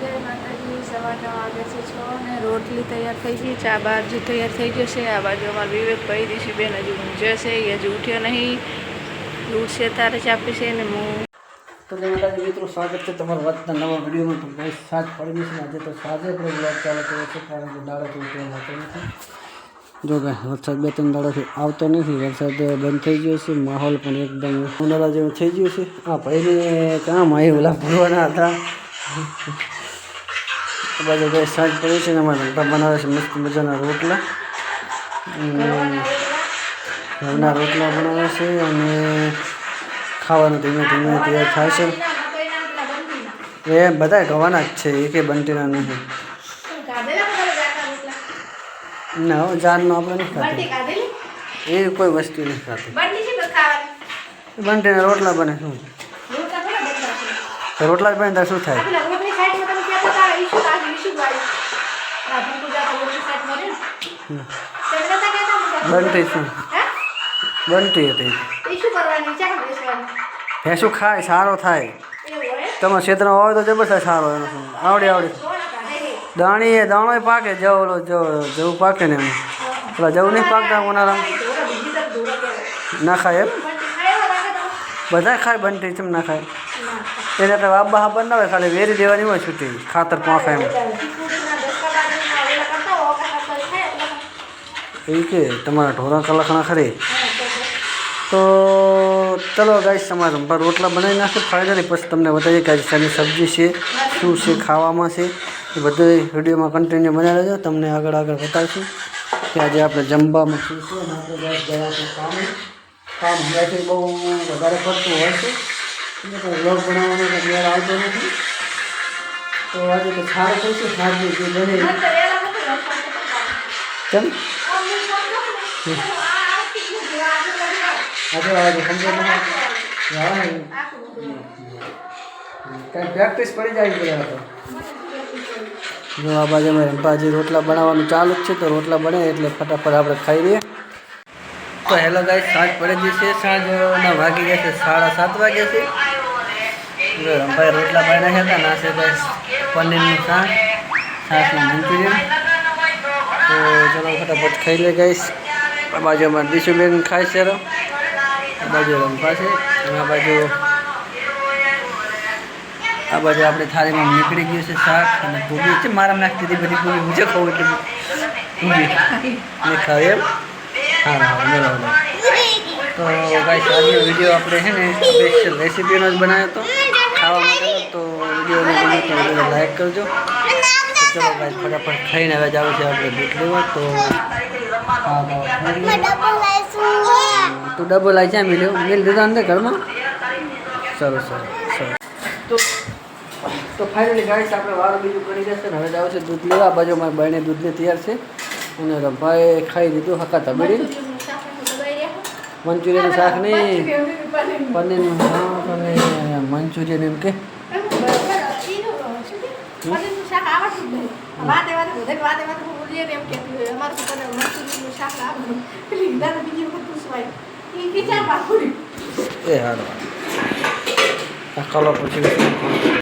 જય માતાજી, સવારના વાગે છે છ ને રોટલી તૈયાર થઈ ગઈ, ચા બાજુ તૈયાર થઈ ગયો છે, આ બાજુ અમારા વિવેકભાઈ ઋષિબેન હજુ ઊંઝે છે, એ હજુ ઉઠ્યો નહીં. ઉઠશે તારે ચા પીશે ને હું? તો જય માતાજી, મિત્રો, સ્વાગત છે તમારા વાતના નવા વિડીયોમાં. તો ભાઈ સાત પડી ગઈ છે ને આજે તો સાંજે આપણે બ્લોગ ચાલુ કર્યો છે, કારણ કે દાડો તો ઉઠવા માટે નથી. જો કે વરસાદ બે ત્રણ દાડોથી આવતો નથી, વરસાદ બંધ થઈ ગયો છે, માહોલ પણ એકદમ ઉનાળા જેવું થઈ ગયું છે. આ ભાઈને કામ આવ્યું, ઓલા ભરવાના હતા. આ બાજુ સાંજ પડી છે ને અમારા ઘંટા બનાવે છે, મસ્ત મજાના રોટલા. ઘઉંના રોટલા બનાવે છે અને ખાવાનું ધીમે ધીમે તૈયાર થાય છે. એ બધા ગવાના જ છે એ કે બંટીના નથી ના જાનનો આપણે નથી ખાતી એ કોઈ વસ્તુ નથી ખાતી. બંટીના રોટલા બને શું? રોટલા જ બને તો શું થાય? બંટી શું બંટી હતી ભેંસું ખાય સારો થાય તમે ક્ષેત્રમાં હોય તો જબર થાય સારો એનો શું આવડે આવડે દાણી એ દાણો પાકે જવ ઓલો જવ જવું પાકે ને એમ પેલા જવું નહીં પાકતા ઉનાળામાં ના ખાય એમ બધા ખાય બંટી ચમ ના ખાય એને તો આબા હાબર ના હોય ખાલી વેરી દેવાની હોય છૂટી ખાતર પાંખા એમ એ કે તમારા ઢોરા કલાકણા ખરી? તો ચલો ગાઈશ તમારે રંભા રોટલા બનાવી નાખે ફાઇનલી પછી તમને બતાવીએ કે આજે શાની સબ્જી છે, શું છે, ખાવામાં છે. એ બધું વિડીયોમાં કન્ટિન્યુ બનાવી લેજો તમને આગળ આગળ બતાવીશું કે આજે આપણે જમવામાં શું છે કામ કામ હમણાંથી બહુ વધારે પડતું હોય છે. વ્લોગ બનાવવાનો મેળ આવતો નથી. તો આજે તો સારું થઈશું સારું જે બને કેમ? આજે સમજો કાંઈ પ્રેક્ટિસ પડી જાય તો. જો આ બાજુ અમે રંપાજી રોટલા બનાવવાનું ચાલુ જ છે તો રોટલા બને એટલે ફટાફટ આપણે ખાઈ લઈએ. તો હેલો ગાય સાંજ પડી ગઈ છે સાંજના વાગી ગયા છે સાડા સાત વાગ્યા છે. રંભાઈ રોટલા બનાવ્યા હતા નાસે ભાઈ પનીરનું શાક શાકનું મંચુરિયન. તો ચલો ફટાફટ ખાઈ લે ગઈશ આ બાજુ અમારે દીશુબેન ખાય છે આ બાજુ રંભા છે. આ બાજુ આ બાજુ આપણે થાળીમાં નીકળી ગયું છે શાક અને પૂરી છે મારા નાખતી હતી બધી પૂરી મુજબ ખાઉં એટલે પૂરી ને ખાવ એમ? હા બરાબર તો ગાઈસ આજનો વીડિયો આપણે છે ને સ્પેશિયલ રેસીપીનો જ બનાવ્યો હતો. ખાવા માટે તો વિડીયોને ગમે તો વીડિયો લાઈક કરજો. ચલો ભાઈ, ફટાફટ ખાઈને હવે જાવ છે આપણે દૂધ લેવા. તો તું ડબલ આવી જાય મિલ્યો મિલ દીધા અંદર ઘરમાં. સરસ સરસ સર તો તો ફાઇનલી ગાઈસ આપણે વાળું બીજું કરી દેશે હવે જાવ છે દૂધ લેવા. બાજુ મારી બહેને દૂધને તૈયાર છે. અને રંભાએ ખાઈ દીધું હકા તબેડી મંચુરિયન શાક નહીં. પનીરનું શાક અને મંચુરિયન એમ કે? એ હાલો કલો પછી